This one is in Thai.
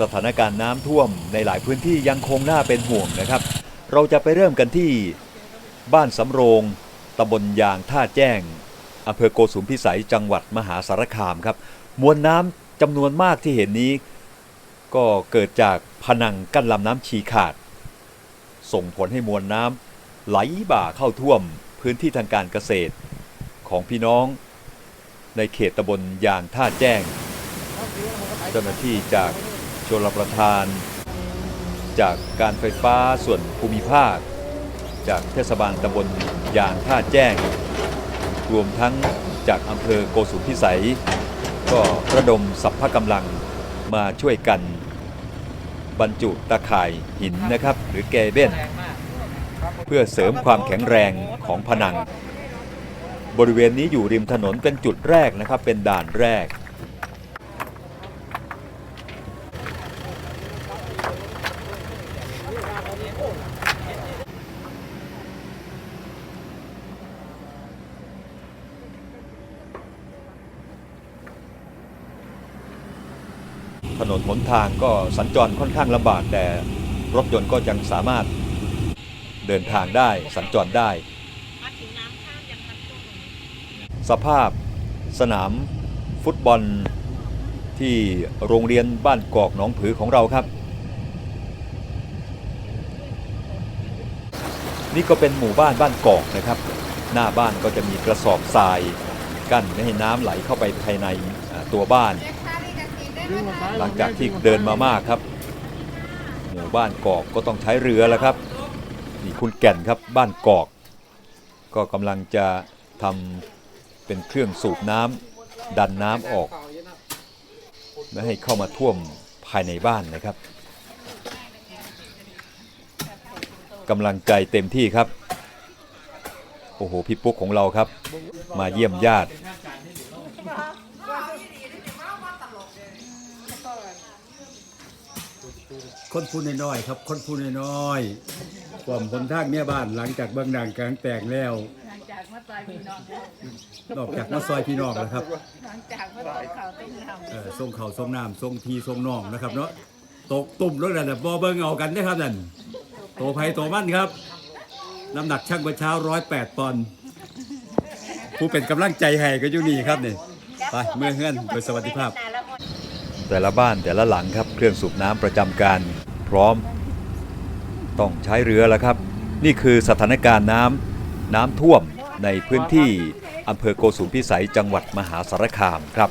สถานการณ์น้ำท่วมในหลายพื้นที่ยังคงน่าเป็นห่วงนะครับ เราจะไปเริ่มกันที่บ้านสำโรงตำบลยางท่าแจ้งอำเภอโกสุมพิสัยจังหวัดมหาสารคามครับ มวลน้ำจำนวนมากที่เห็นนี้ ก็เกิดจากผนังกั้นลำน้ำชีขาด ส่งผลให้มวลน้ำไหลบ่าเข้าท่วมพื้นที่ทางการเกษตร ของพี่น้อง ในเขตตำบลยางท่าแจ้ง เจ้าหน้าที่จาก ชลประทาน จากการไฟฟ้าส่วนภูมิภาค จากเทศบาลตำบลยางท่าแจ้ง รวมทั้งจากอำเภอโกสุมพิสัย ก็ระดมสัพพะกำลังมาช่วยกันบรรจุตะข่ายหินนะครับ หรือแกเบ้นเพื่อเสริมความแข็งแรงของผนัง บริเวณนี้อยู่ริมถนนเป็นจุดแรกนะครับ เป็นด่านแรก ถนนหนทางก็สัญจรค่อนข้างลำบากแต่รถยนต์ก็ยังสามารถเดินทางได้สัญจรได้ สภาพสนามฟุตบอลที่โรงเรียนบ้านกอกหนองผือของเราครับ นี่ก็เป็นหมู่บ้านบ้านกอกนะครับ หน้าบ้านก็จะมีกระสอบทรายกั้นไม่ให้น้ำไหลเข้าไปภายในตัวบ้าน หลังจากที่เดินมามากครับ หมู่บ้านกอกก็ต้องใช้เรือแล้วครับนี่คุณแก่นครับบ้านกอก ก็กำลังจะทำเป็นเครื่องสูบน้ำดันน้ำออกไม่ให้เข้ามาท่วมภายในบ้านนะครับกำลังใจเต็มที่ครับโอ้โหพี่ปุ๊กของเราครับ มาเยี่ยมญาติ คนพูดน้อยๆครับ คนพูดน้อยๆความคนทางเมียบ้านหลังจากเบื้องดังกลางแตกแล้ว หลังจากมาต่อยพี่น้องแล้วนอกจากมาซอยพี่น้องแล้วครับหลังจากมาต่อยเขาต้มยำเอ่อส่งเขาวส่งน้ำส่งพีส่งน้องนะครับเนาะตกตุ่มรถนั่นนะบอเบิ้งเอากันได้อครับนั่นโตไผ่โตมันครับน้ำหนักช่างเมื่อเช้าร้อยแปดปอนด์ผู้เป็นกำลังใจให้ก็อยู่นี่ครับนี่ไปเมื่อเฮือนโดยสวัสดิภาพ แต่ละบ้านแต่ละหลังครับเครื่องสูบน้ำประจำการ พร้อม ต้องใช้เรือแล้วครับ นี่คือสถานการณ์น้ำน้ำท่วมในพื้นที่อำเภอโกสุมพิสัยจังหวัดมหาสารคามครับ